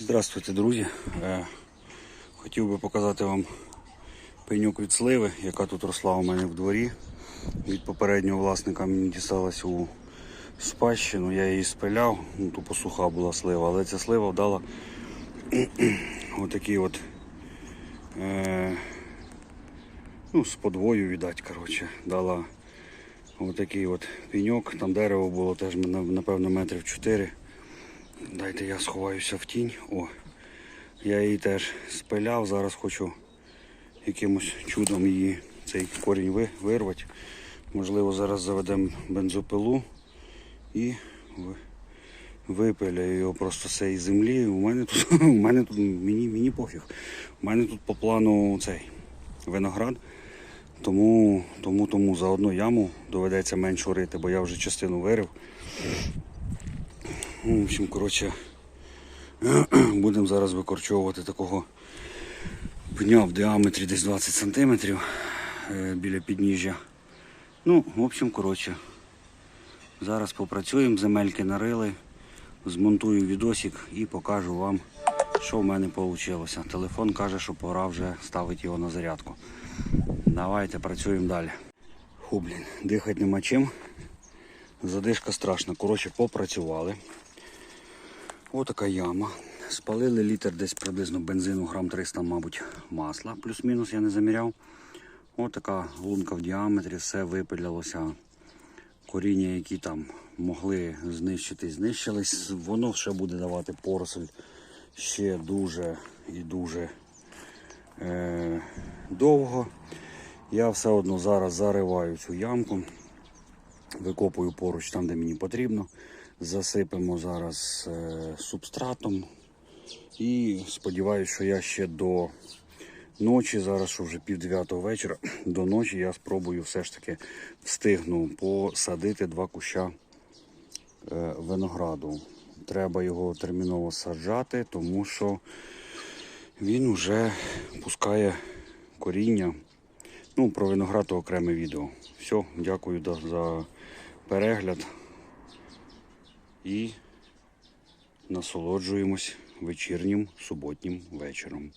Здравствуйте, друзі. Е, Хотів би показати вам пеньок від сливи, яка тут росла у мене в дворі. Від попереднього власника мені дісталась у спадщину. Я її спиляв, ну, тупо суха була слива, але ця слива вдала отакий от е, ну, з подвою, віддать, коротше, дала отакий от пеньок. Там дерево було теж напевно метрів 4. Дайте я сховаюся в тінь. О, я її теж спиляв. Зараз хочу якимось чудом її цей корінь ви- вирвати. Можливо, зараз заведемо бензопилу і випиляю його просто з цієї землі. У мене тут, у мене тут мені, мені пофіг. У мене тут по плану цей виноград. Тому, тому, тому за одну яму доведеться менше рити, бо я вже частину вирив. Ну, в общем, коротше, будемо зараз викорчовувати такого пня в діаметрі десь 20 см біля підніжжя. Ну, в общем, коротше, зараз попрацюємо, земельки нарили, змонтую відосик і покажу вам, що в мене вийшло. Телефон каже, що пора вже ставити його на зарядку. Давайте працюємо далі. Фу, блін, дихати нема чим. Задишка страшна. Коротше, попрацювали. Отака яма. Спалили літр десь приблизно бензину, грам 300, мабуть, масла. Плюс-мінус я не заміряв. Отака лунка в діаметрі, все випилялося. Коріння, які там могли знищити, знищились. Воно ще буде давати поросль ще дуже і дуже е, довго. Я все одно зараз зариваю цю ямку, викопую поруч там, де мені потрібно. Засипемо зараз е, субстратом. І сподіваюся, що я ще до ночі, зараз що вже пів дев'ятого вечора, до ночі я спробую все ж таки встигну посадити два куща е, винограду. Треба його терміново саджати, тому що він вже пускає коріння. Ну, про виноград окреме відео. Все, дякую за перегляд і насолоджуємось вечірнім суботнім вечором.